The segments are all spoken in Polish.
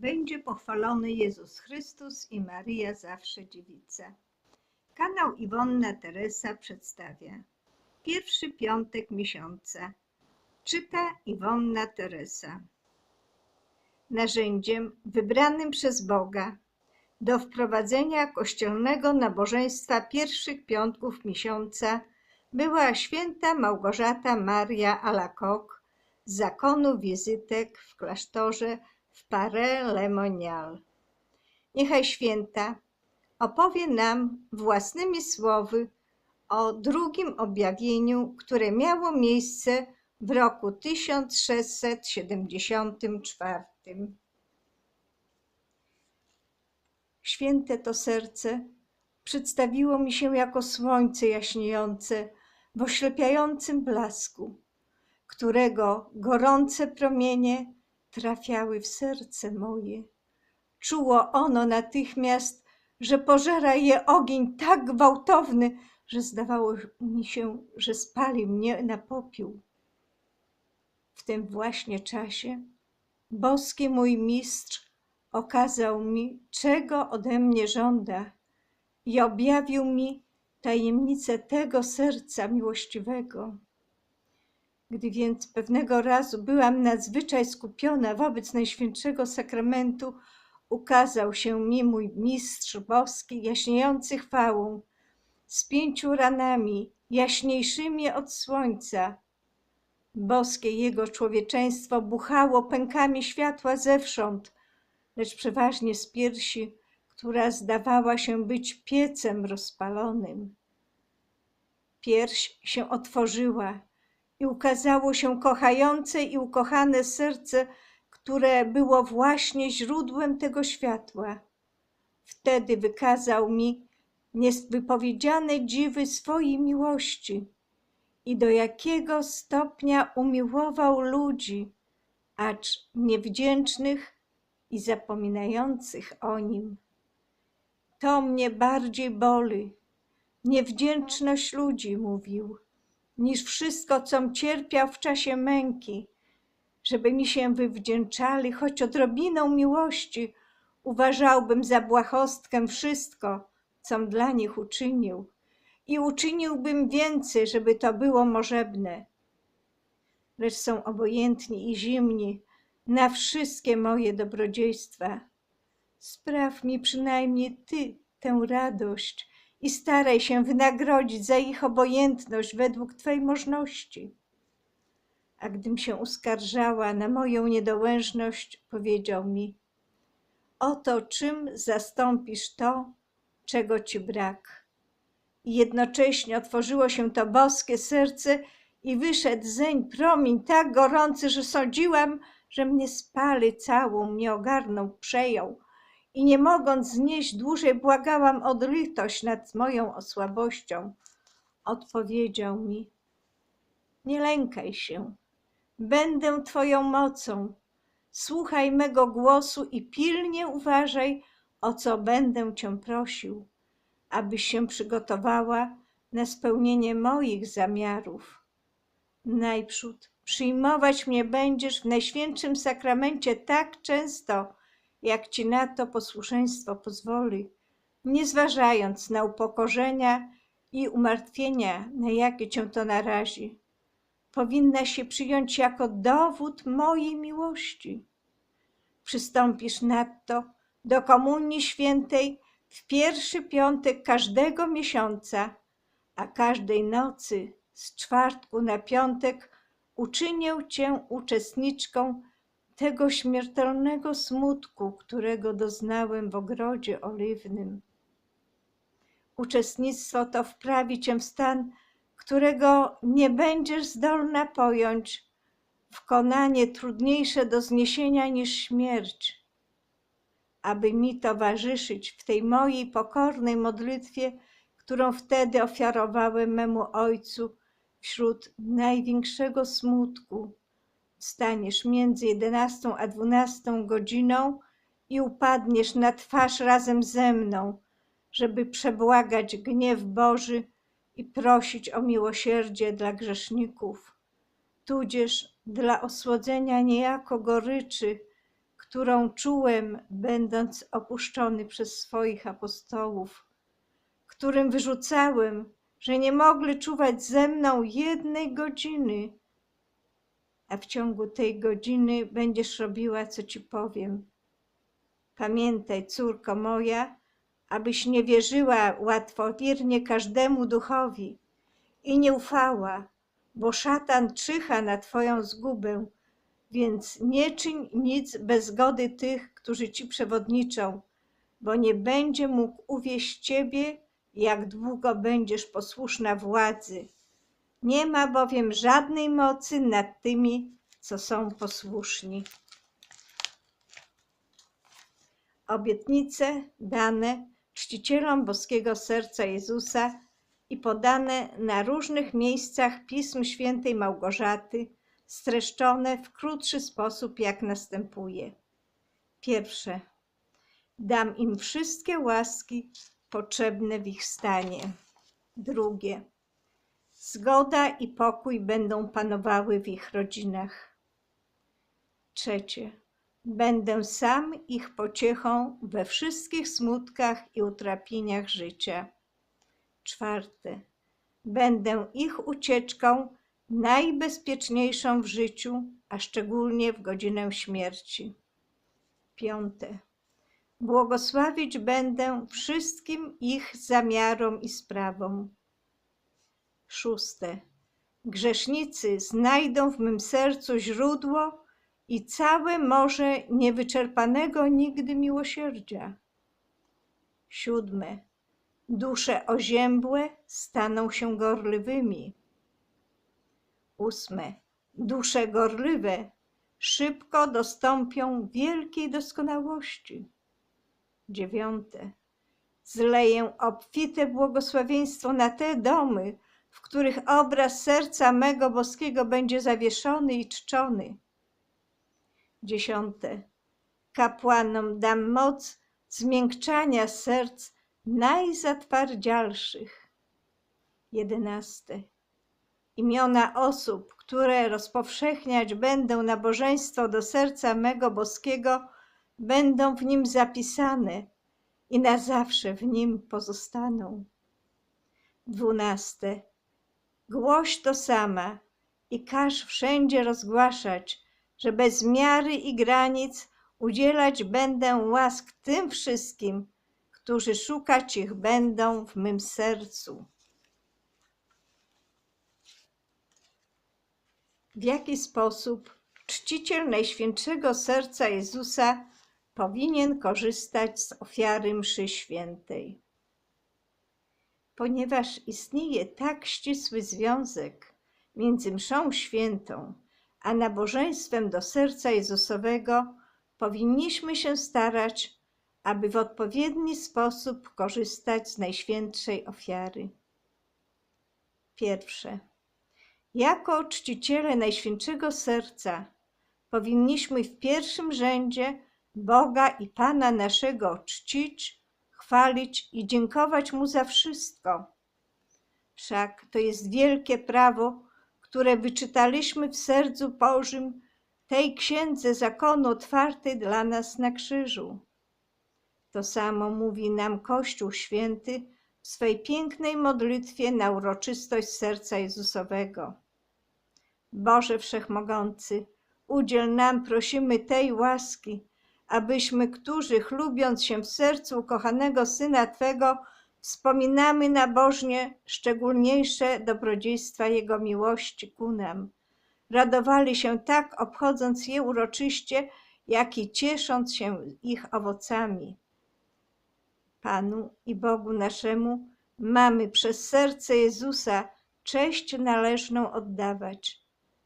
będzie pochwalony Jezus Chrystus i Maria zawsze dziewica. Kanał Iwonna Teresa przedstawia pierwszy piątek miesiąca. Czyta Iwonna Teresa. Narzędziem wybranym przez Boga do wprowadzenia kościelnego nabożeństwa pierwszych piątków miesiąca była święta Małgorzata Maria Alacoque z zakonu wizytek w klasztorze w Paré-le-Monial. Niechaj święta opowie nam własnymi słowy o drugim objawieniu, które miało miejsce w roku 1674. Święte to serce przedstawiło mi się jako słońce jaśniejące w oślepiającym blasku, którego gorące promienie trafiały w serce moje. Czuło ono natychmiast, że pożera je ogień tak gwałtowny, że zdawało mi się, że spali mnie na popiół. W tym właśnie czasie boski mój mistrz okazał mi, czego ode mnie żąda i objawił mi tajemnicę tego serca miłościwego. Gdy więc pewnego razu byłam nadzwyczaj skupiona wobec Najświętszego Sakramentu, ukazał się mi mój mistrz boski, jaśniejący chwałą, z pięciu ranami, jaśniejszymi od słońca. Boskie jego człowieczeństwo buchało pękami światła zewsząd, lecz przeważnie z piersi, która zdawała się być piecem rozpalonym. Pierś się otworzyła i ukazało się kochające i ukochane serce, które było właśnie źródłem tego światła. Wtedy wykazał mi nieswypowiedziane dziwy swojej miłości i do jakiego stopnia umiłował ludzi, acz niewdzięcznych i zapominających o nim. To mnie bardziej boli, niewdzięczność ludzi, mówił, niż wszystko, com cierpiał w czasie męki, żeby mi się wywdzięczali choć odrobiną miłości, uważałbym za błahostkę wszystko, com dla nich uczynił i uczyniłbym więcej, żeby to było możebne. Lecz są obojętni i zimni na wszystkie moje dobrodziejstwa. Spraw mi przynajmniej Ty tę radość i staraj się wynagrodzić za ich obojętność według Twej możności. A gdym się uskarżała na moją niedołężność, powiedział mi: Oto czym zastąpisz to, czego ci brak. I jednocześnie otworzyło się to boskie serce i wyszedł zeń promień tak gorący, że sądziłam, że mnie spali całą, mnie ogarnął, przejął. I nie mogąc znieść dłużej, błagałam o litość nad moją osłabością. Odpowiedział mi: Nie lękaj się, będę Twoją mocą. Słuchaj mego głosu i pilnie uważaj, o co będę Cię prosił, abyś się przygotowała na spełnienie moich zamiarów. Najprzód przyjmować mnie będziesz w Najświętszym Sakramencie tak często, jak Ci na to posłuszeństwo pozwoli, nie zważając na upokorzenia i umartwienia, na jakie Cię to narazi. Powinna się przyjąć jako dowód mojej miłości. Przystąpisz nadto do Komunii Świętej w pierwszy piątek każdego miesiąca, a każdej nocy z czwartku na piątek uczynię Cię uczestniczką tego śmiertelnego smutku, którego doznałem w ogrodzie oliwnym. Uczestnictwo to wprawi Cię w stan, którego nie będziesz zdolna pojąć, w konanie trudniejsze do zniesienia niż śmierć aby mi towarzyszyć w tej mojej pokornej modlitwie, którą wtedy ofiarowałem memu Ojcu wśród największego smutku. Staniesz między jedenastą a dwunastą godziną i upadniesz na twarz razem ze mną, żeby przebłagać gniew Boży i prosić o miłosierdzie dla grzeszników, tudzież dla osłodzenia niejako goryczy, którą czułem, będąc opuszczony przez swoich apostołów, którym wyrzucałem, że nie mogli czuwać ze mną jednej godziny, a w ciągu tej godziny będziesz robiła, co ci powiem. Pamiętaj, córko moja, abyś nie wierzyła łatwowiernie każdemu duchowi i nie ufała, bo szatan czyha na twoją zgubę, więc nie czyń nic bez zgody tych, którzy ci przewodniczą, bo nie będzie mógł uwieść ciebie, jak długo będziesz posłuszna władzy. Nie ma bowiem żadnej mocy nad tymi, co są posłuszni. Obietnice dane czcicielom boskiego serca Jezusa i podane na różnych miejscach Pism Świętej Małgorzaty, streszczone w krótszy sposób, jak następuje. Pierwsze. Dam im wszystkie łaski potrzebne w ich stanie. Drugie. Zgoda i pokój będą panowały w ich rodzinach. Trzecie. Będę sam ich pociechą we wszystkich smutkach i utrapieniach życia. Czwarte. Będę ich ucieczką najbezpieczniejszą w życiu, a szczególnie w godzinę śmierci. Piąte. Błogosławić będę wszystkim ich zamiarom i sprawom. Szóste. Grzesznicy znajdą w mym sercu źródło i całe morze niewyczerpanego nigdy miłosierdzia. Siódme. Dusze oziębłe staną się gorliwymi. Ósme. Dusze gorliwe szybko dostąpią wielkiej doskonałości. Dziewiąte. Zleję obfite błogosławieństwo na te domy, w których obraz serca mego boskiego będzie zawieszony i czczony. Dziesiąte. Kapłanom dam moc zmiękczania serc najzatwardzialszych. Jedenaste. Imiona osób, które rozpowszechniać będą nabożeństwo do serca mego boskiego, będą w nim zapisane i na zawsze w nim pozostaną. Dwunaste. Głoś to sama i każ wszędzie rozgłaszać, że bez miary i granic udzielać będę łask tym wszystkim, którzy szukać ich będą w mym sercu. W jaki sposób czciciel Najświętszego Serca Jezusa powinien korzystać z ofiary mszy świętej? Ponieważ istnieje tak ścisły związek między mszą świętą a nabożeństwem do serca Jezusowego, powinniśmy się starać, aby w odpowiedni sposób korzystać z najświętszej ofiary. Pierwsze. Jako czciciele Najświętszego Serca powinniśmy w pierwszym rzędzie Boga i Pana naszego czcić, chwalić i dziękować Mu za wszystko. Wszak to jest wielkie prawo, które wyczytaliśmy w sercu Bożym, tej księdze zakonu otwartej dla nas na krzyżu. To samo mówi nam Kościół Święty w swej pięknej modlitwie na uroczystość serca Jezusowego. Boże Wszechmogący, udziel nam, prosimy, tej łaski, abyśmy, którzy chlubiąc się w sercu ukochanego Syna Twego, wspominamy nabożnie szczególniejsze dobrodziejstwa Jego miłości ku nam. Radowali się tak, obchodząc je uroczyście, jak i ciesząc się ich owocami. Panu i Bogu naszemu mamy przez serce Jezusa cześć należną oddawać.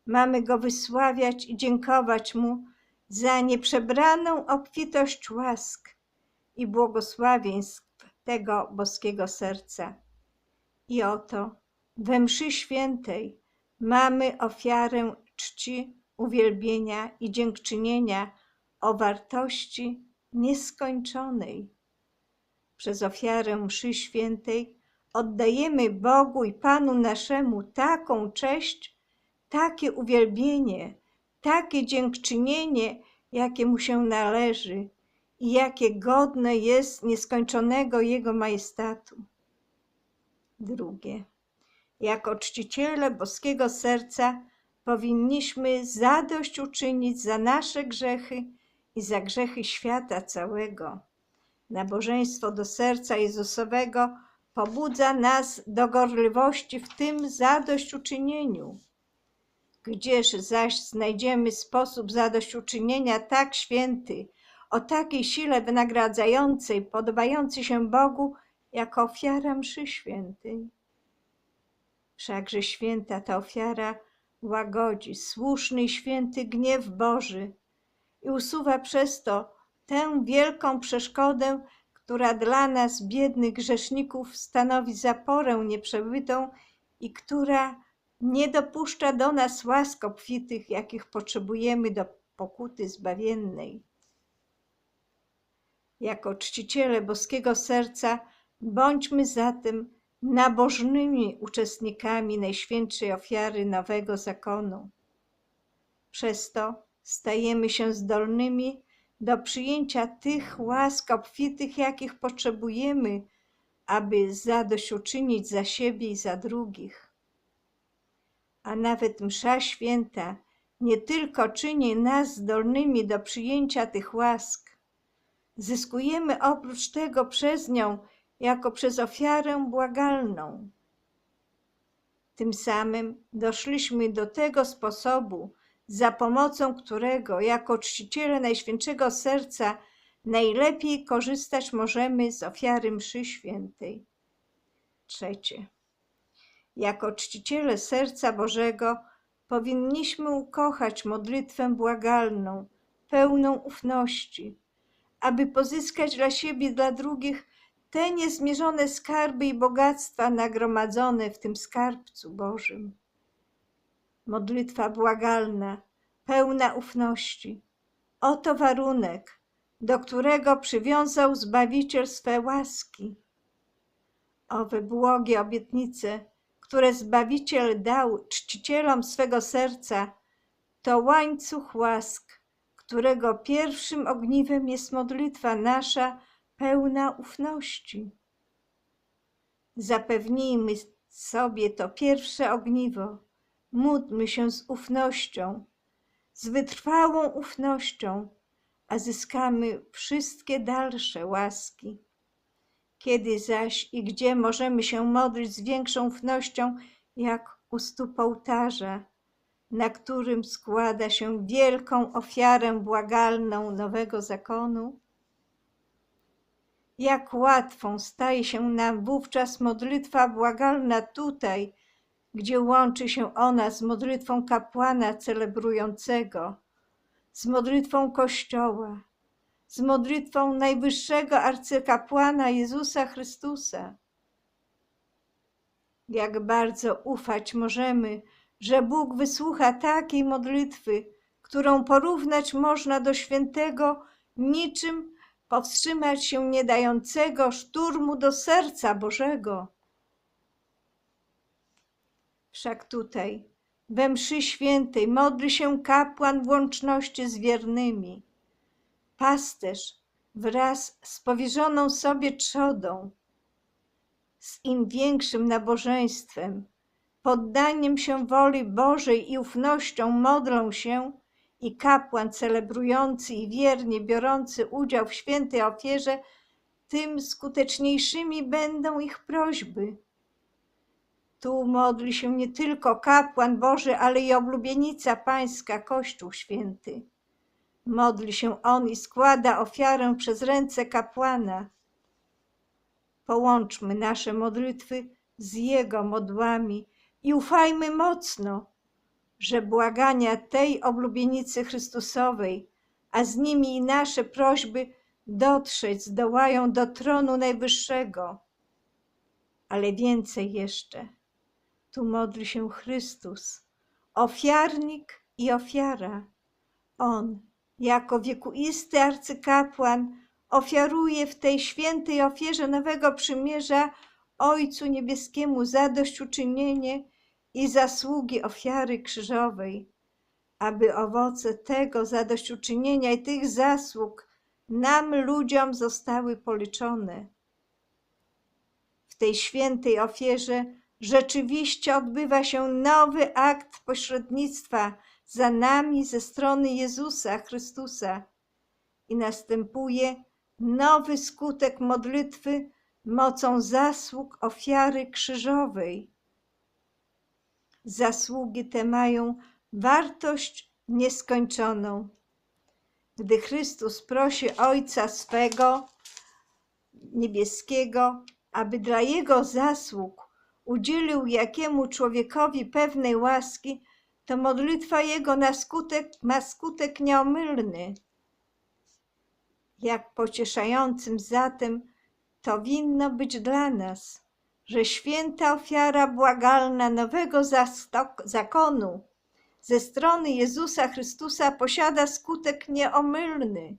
Mamy Go wysławiać i dziękować Mu za nieprzebraną obfitość łask i błogosławieństw tego boskiego serca. I oto we mszy świętej mamy ofiarę czci, uwielbienia i dziękczynienia o wartości nieskończonej. Przez ofiarę mszy świętej oddajemy Bogu i Panu naszemu taką cześć, takie uwielbienie, takie dziękczynienie, jakie mu się należy i jakie godne jest nieskończonego Jego majestatu. Drugie. Jako czciciele boskiego serca powinniśmy zadośćuczynić za nasze grzechy i za grzechy świata całego. Nabożeństwo do serca Jezusowego pobudza nas do gorliwości w tym zadośćuczynieniu. Gdzież zaś znajdziemy sposób zadośćuczynienia tak święty, o takiej sile wynagradzającej, podobający się Bogu, jak ofiara mszy świętej? Wszakże święta ta ofiara łagodzi słuszny i święty gniew Boży i usuwa przez to tę wielką przeszkodę, która dla nas, biednych grzeszników, stanowi zaporę nieprzebytą i która nie dopuszcza do nas łask obfitych, jakich potrzebujemy do pokuty zbawiennej. Jako czciciele boskiego serca bądźmy zatem nabożnymi uczestnikami Najświętszej ofiary nowego zakonu. Przez to stajemy się zdolnymi do przyjęcia tych łask obfitych, jakich potrzebujemy, aby zadośćuczynić za siebie i za drugich. A nawet msza święta nie tylko czyni nas zdolnymi do przyjęcia tych łask, zyskujemy oprócz tego przez nią jako przez ofiarę błagalną. Tym samym doszliśmy do tego sposobu, za pomocą którego jako czciciele Najświętszego Serca najlepiej korzystać możemy z ofiary mszy świętej. Trzecie. Jako czciciele Serca Bożego powinniśmy ukochać modlitwę błagalną, pełną ufności, aby pozyskać dla siebie dla drugich te niezmierzone skarby i bogactwa nagromadzone w tym skarbcu Bożym. Modlitwa błagalna, pełna ufności. Oto warunek, do którego przywiązał Zbawiciel swe łaski. Owe błogie obietnice, które Zbawiciel dał czcicielom swego serca, to łańcuch łask, którego pierwszym ogniwem jest modlitwa nasza pełna ufności. Zapewnijmy sobie to pierwsze ogniwo, módlmy się z ufnością, z wytrwałą ufnością, a zyskamy wszystkie dalsze łaski. Kiedy zaś i gdzie możemy się modlić z większą ufnością, jak u stóp ołtarza, na którym składa się wielką ofiarę błagalną nowego zakonu? Jak łatwą staje się nam wówczas modlitwa błagalna tutaj, gdzie łączy się ona z modlitwą kapłana celebrującego, z modlitwą Kościoła, z modlitwą najwyższego arcykapłana Jezusa Chrystusa. Jak bardzo ufać możemy, że Bóg wysłucha takiej modlitwy, którą porównać można do świętego, niczym powstrzymać się nie dającego szturmu do serca Bożego. Wszak tutaj, we mszy świętej, modli się kapłan w łączności z wiernymi. Pasterz wraz z powierzoną sobie trzodą, z im większym nabożeństwem, poddaniem się woli Bożej i ufnością modlą się i kapłan celebrujący i wiernie biorący udział w świętej ofierze, tym skuteczniejszymi będą ich prośby. Tu modli się nie tylko kapłan Boży, ale i oblubienica pańska, Kościół Święty. Modli się on i składa ofiarę przez ręce kapłana. Połączmy nasze modlitwy z Jego modłami i ufajmy mocno, że błagania tej oblubienicy Chrystusowej, a z nimi i nasze prośby dotrzeć zdołają do tronu Najwyższego. Ale więcej jeszcze. Tu modli się Chrystus, ofiarnik i ofiara. On, jako wiekuisty arcykapłan, ofiaruje w tej świętej ofierze nowego przymierza Ojcu Niebieskiemu zadośćuczynienie i zasługi ofiary krzyżowej, aby owoce tego zadośćuczynienia i tych zasług nam, ludziom, zostały policzone. W tej świętej ofierze rzeczywiście odbywa się nowy akt pośrednictwa za nami ze strony Jezusa Chrystusa i następuje nowy skutek modlitwy mocą zasług ofiary krzyżowej. Zasługi te mają wartość nieskończoną. Gdy Chrystus prosi Ojca swego niebieskiego, aby dla Jego zasług udzielił jakiemu człowiekowi pewnej łaski, to modlitwa Jego na skutek, ma skutek nieomylny. Jak pocieszającym zatem to winno być dla nas, że święta ofiara błagalna nowego zastok- zakonu ze strony Jezusa Chrystusa posiada skutek nieomylny.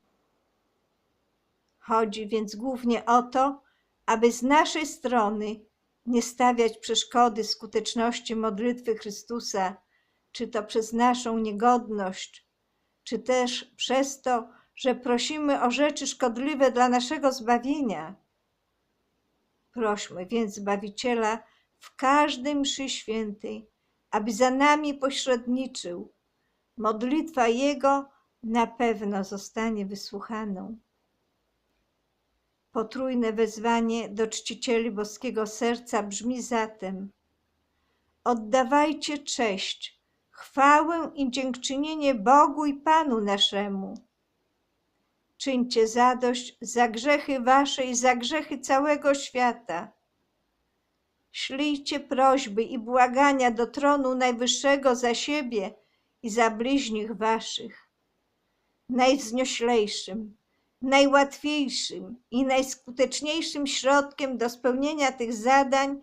Chodzi więc głównie o to, aby z naszej strony nie stawiać przeszkody skuteczności modlitwy Chrystusa, czy to przez naszą niegodność, czy też przez to, że prosimy o rzeczy szkodliwe dla naszego zbawienia. Prośmy więc Zbawiciela w każdej mszy świętej, aby za nami pośredniczył. Modlitwa Jego na pewno zostanie wysłuchaną. Potrójne wezwanie do czcicieli boskiego serca brzmi zatem: Oddawajcie cześć, chwałę i dziękczynienie Bogu i Panu naszemu. Czyńcie zadość za grzechy wasze i za grzechy całego świata. Ślijcie prośby i błagania do tronu Najwyższego za siebie i za bliźnich waszych. Najwznioślejszym, najłatwiejszym i najskuteczniejszym środkiem do spełnienia tych zadań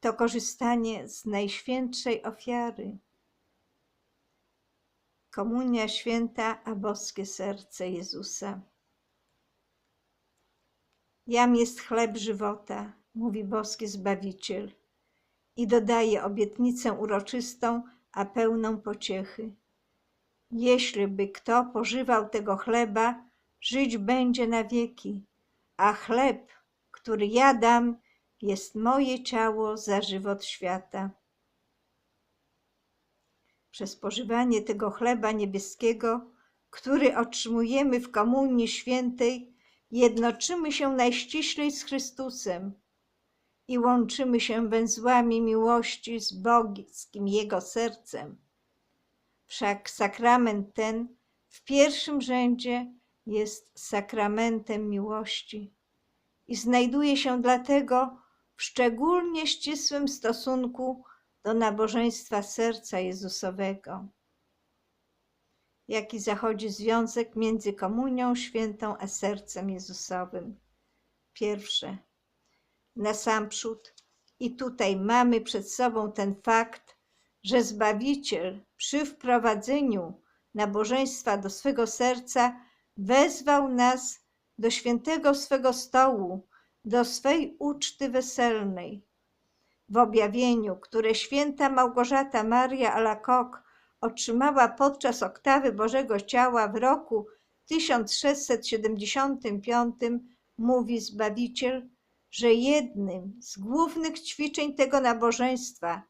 to korzystanie z Najświętszej ofiary. Komunia Święta, a boskie serce Jezusa. Jam jest chleb żywota, mówi boski Zbawiciel i dodaje obietnicę uroczystą, a pełną pociechy. Jeśli by kto pożywał tego chleba, żyć będzie na wieki, a chleb, który ja dam, jest moje ciało za żywot świata. Przez spożywanie tego chleba niebieskiego, który otrzymujemy w Komunii Świętej, jednoczymy się najściślej z Chrystusem i łączymy się węzłami miłości z boskim Jego sercem. Wszak sakrament ten w pierwszym rzędzie jest sakramentem miłości i znajduje się dlatego w szczególnie ścisłym stosunku do nabożeństwa serca Jezusowego. Jaki zachodzi związek między Komunią Świętą a sercem Jezusowym? Pierwsze, na sam przód, i tutaj mamy przed sobą ten fakt, że Zbawiciel przy wprowadzeniu nabożeństwa do swego serca wezwał nas do świętego swego stołu, do swej uczty weselnej. W objawieniu, które święta Małgorzata Maria Alacoque otrzymała podczas oktawy Bożego Ciała w roku 1675, mówi Zbawiciel, że jednym z głównych ćwiczeń tego nabożeństwa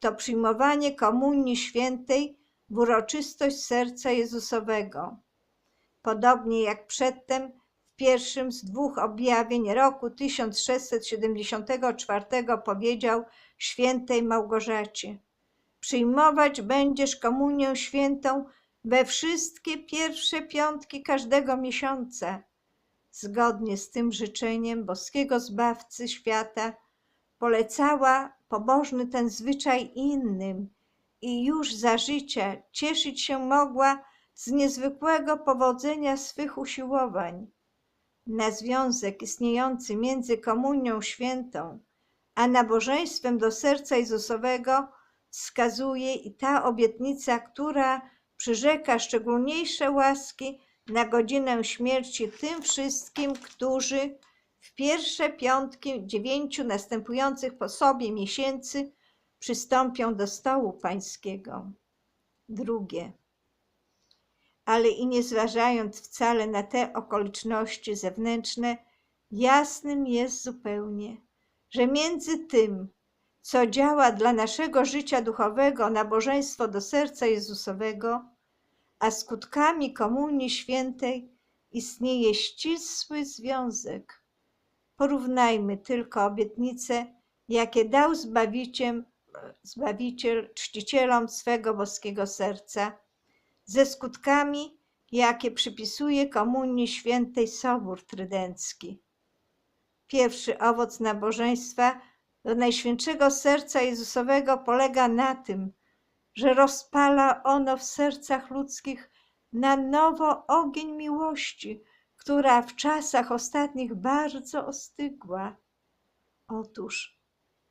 to przyjmowanie Komunii Świętej w uroczystość serca Jezusowego. Podobnie jak przedtem pierwszym z dwóch objawień roku 1674 powiedział świętej Małgorzacie: Przyjmować będziesz komunię świętą we wszystkie pierwsze piątki każdego miesiąca. Zgodnie z tym życzeniem boskiego Zbawcy świata polecała pobożny ten zwyczaj innym i już za życia cieszyć się mogła z niezwykłego powodzenia swych usiłowań. Na związek istniejący między Komunią Świętą a nabożeństwem do serca Jezusowego wskazuje i ta obietnica, która przyrzeka szczególniejsze łaski na godzinę śmierci tym wszystkim, którzy w pierwsze piątki dziewięciu następujących po sobie miesięcy przystąpią do stołu pańskiego. Drugie. Ale i nie zważając wcale na te okoliczności zewnętrzne, jasnym jest zupełnie, że między tym, co działa dla naszego życia duchowego nabożeństwo do serca Jezusowego, a skutkami Komunii Świętej istnieje ścisły związek. Porównajmy tylko obietnice, jakie dał Zbawiciel, czcicielom swego boskiego serca, ze skutkami, jakie przypisuje Komunii Świętej Sobór Trydencki. Pierwszy owoc nabożeństwa do Najświętszego Serca Jezusowego polega na tym, że rozpala ono w sercach ludzkich na nowo ogień miłości, która w czasach ostatnich bardzo ostygła. Otóż,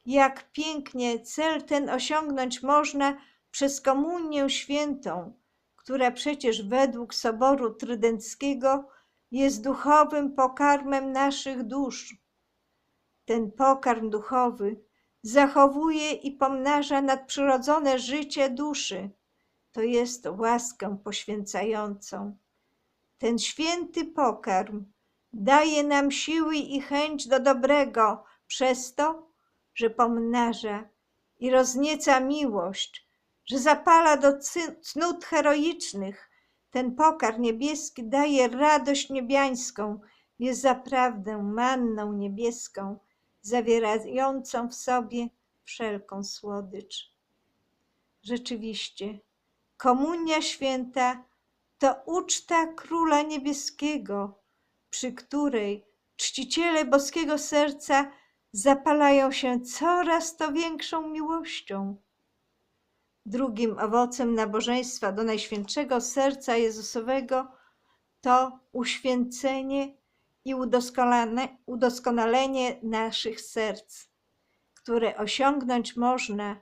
jak pięknie cel ten osiągnąć można przez Komunię Świętą, która przecież według Soboru Trydenckiego jest duchowym pokarmem naszych dusz. Ten pokarm duchowy zachowuje i pomnaża nadprzyrodzone życie duszy, to jest łaskę poświęcającą. Ten święty pokarm daje nam siły i chęć do dobrego przez to, że pomnaża i roznieca miłość, że zapala do cnót heroicznych. Ten pokarm niebieski daje radość niebiańską, jest zaprawdę manną niebieską, zawierającą w sobie wszelką słodycz. Rzeczywiście, Komunia Święta to uczta Króla Niebieskiego, przy której czciciele boskiego serca zapalają się coraz to większą miłością. Drugim owocem nabożeństwa do Najświętszego Serca Jezusowego to uświęcenie i udoskonale, udoskonalenie naszych serc, które osiągnąć można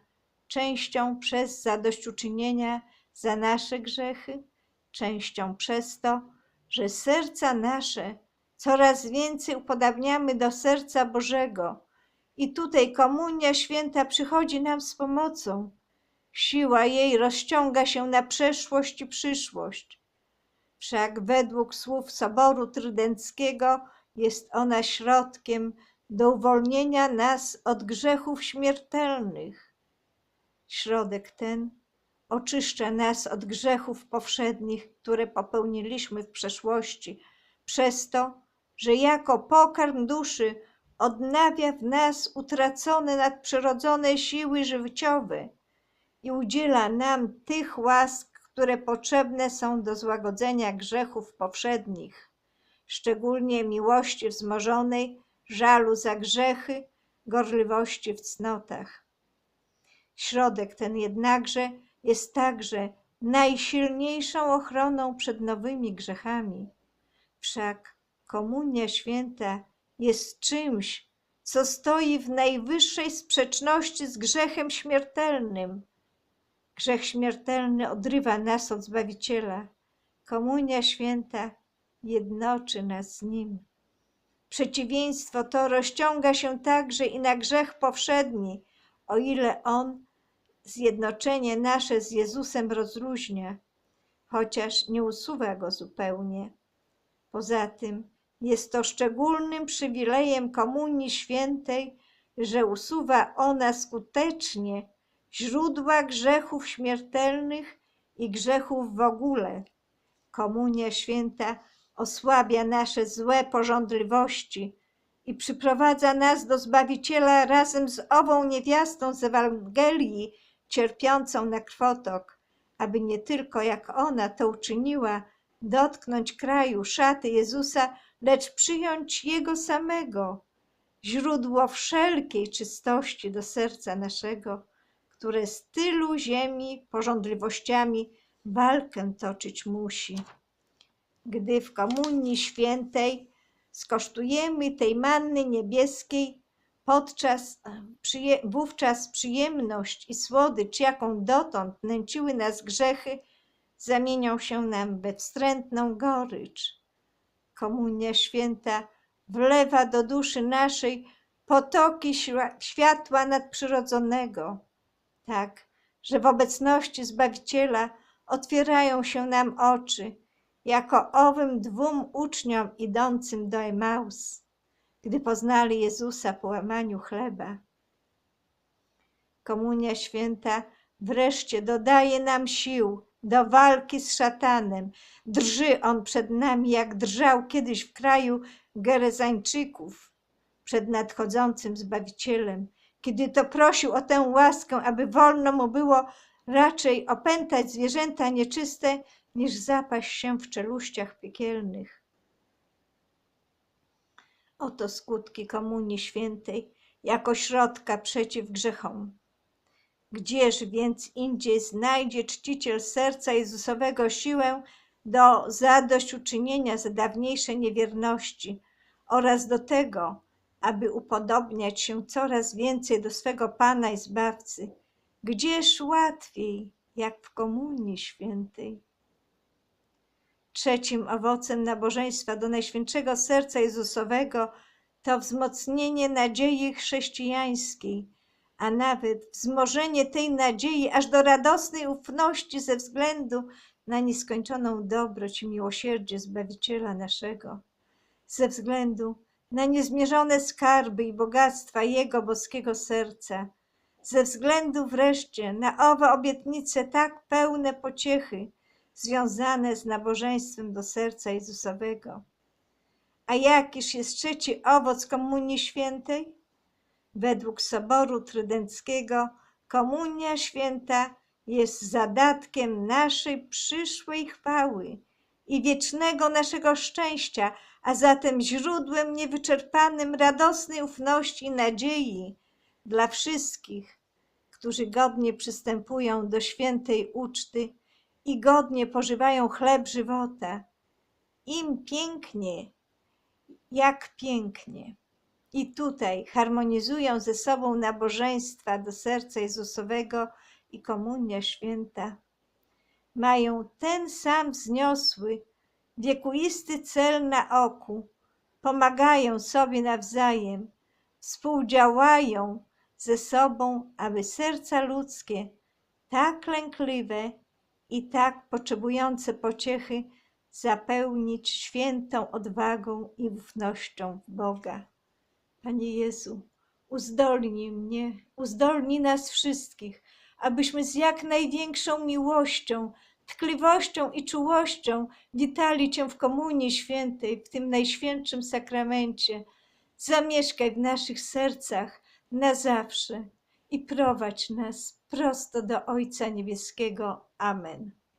częścią przez zadośćuczynienia za nasze grzechy, częścią przez to, że serca nasze coraz więcej upodabniamy do serca Bożego. I tutaj Komunia Święta przychodzi nam z pomocą. Siła jej rozciąga się na przeszłość i przyszłość. Wszak według słów Soboru Trydenckiego jest ona środkiem do uwolnienia nas od grzechów śmiertelnych. Środek ten oczyszcza nas od grzechów powszednich, które popełniliśmy w przeszłości, przez to, że jako pokarm duszy odnawia w nas utracone nadprzyrodzone siły życiowe i udziela nam tych łask, które potrzebne są do złagodzenia grzechów powszednich, szczególnie miłości wzmożonej, żalu za grzechy, gorliwości w cnotach. Środek ten jednakże jest także najsilniejszą ochroną przed nowymi grzechami. Wszak Komunia Święta jest czymś, co stoi w najwyższej sprzeczności z grzechem śmiertelnym. Grzech śmiertelny odrywa nas od Zbawiciela. Komunia Święta jednoczy nas z Nim. Przeciwieństwo to rozciąga się także i na grzech powszedni, o ile on zjednoczenie nasze z Jezusem rozluźnia, chociaż nie usuwa go zupełnie. Poza tym jest to szczególnym przywilejem Komunii Świętej, że usuwa ona skutecznie źródła grzechów śmiertelnych i grzechów w ogóle. Komunia Święta osłabia nasze złe pożądliwości i przyprowadza nas do Zbawiciela razem z ową niewiastą z Ewangelii, cierpiącą na krwotok, aby nie tylko jak ona to uczyniła, dotknąć kraju szaty Jezusa, lecz przyjąć Jego samego, źródło wszelkiej czystości do serca naszego, które z tylu ziemi pożądliwościami walkę toczyć musi. Gdy w Komunii Świętej skosztujemy tej manny niebieskiej, podczas przyje, wówczas przyjemność i słodycz, jaką dotąd nęciły nas grzechy, zamienią się nam we wstrętną gorycz. Komunia Święta wlewa do duszy naszej potoki światła nadprzyrodzonego, tak, że w obecności Zbawiciela otwierają się nam oczy jako owym dwóm uczniom idącym do Emaus, gdy poznali Jezusa po łamaniu chleba. Komunia Święta wreszcie dodaje nam sił do walki z szatanem. Drży on przed nami, jak drżał kiedyś w kraju Gerezańczyków przed nadchodzącym Zbawicielem, kiedy to prosił o tę łaskę, aby wolno mu było raczej opętać zwierzęta nieczyste, niż zapaść się w czeluściach piekielnych. Oto skutki Komunii Świętej jako środka przeciw grzechom. Gdzież więc indziej znajdzie czciciel serca Jezusowego siłę do zadośćuczynienia za dawniejsze niewierności oraz do tego, aby upodobniać się coraz więcej do swego Pana i Zbawcy? Gdzież łatwiej, jak w Komunii Świętej? Trzecim owocem nabożeństwa do Najświętszego Serca Jezusowego to wzmocnienie nadziei chrześcijańskiej, a nawet wzmożenie tej nadziei aż do radosnej ufności ze względu na nieskończoną dobroć i miłosierdzie Zbawiciela naszego, ze względu na niezmierzone skarby i bogactwa Jego boskiego serca, ze względu wreszcie na owe obietnice tak pełne pociechy, związane z nabożeństwem do serca Jezusowego. A jakiż jest trzeci owoc Komunii Świętej? Według Soboru Trydenckiego Komunia Święta jest zadatkiem naszej przyszłej chwały i wiecznego naszego szczęścia, a zatem źródłem niewyczerpanym radosnej ufności i nadziei dla wszystkich, którzy godnie przystępują do świętej uczty i godnie pożywają chleb żywota. Im pięknie, jak pięknie. I tutaj harmonizują ze sobą nabożeństwa do serca Jezusowego i komunia święta. Mają ten sam wzniosły, wiekuisty cel na oku, pomagają sobie nawzajem, współdziałają ze sobą, aby serca ludzkie, tak lękliwe i tak potrzebujące pociechy, zapełnić świętą odwagą i ufnością w Boga. Panie Jezu, uzdolnij mnie, uzdolnij nas wszystkich, abyśmy z jak największą miłością, tkliwością i czułością witali Cię w Komunii Świętej, w tym Najświętszym Sakramencie. Zamieszkaj w naszych sercach na zawsze i prowadź nas prosto do Ojca Niebieskiego. Amen.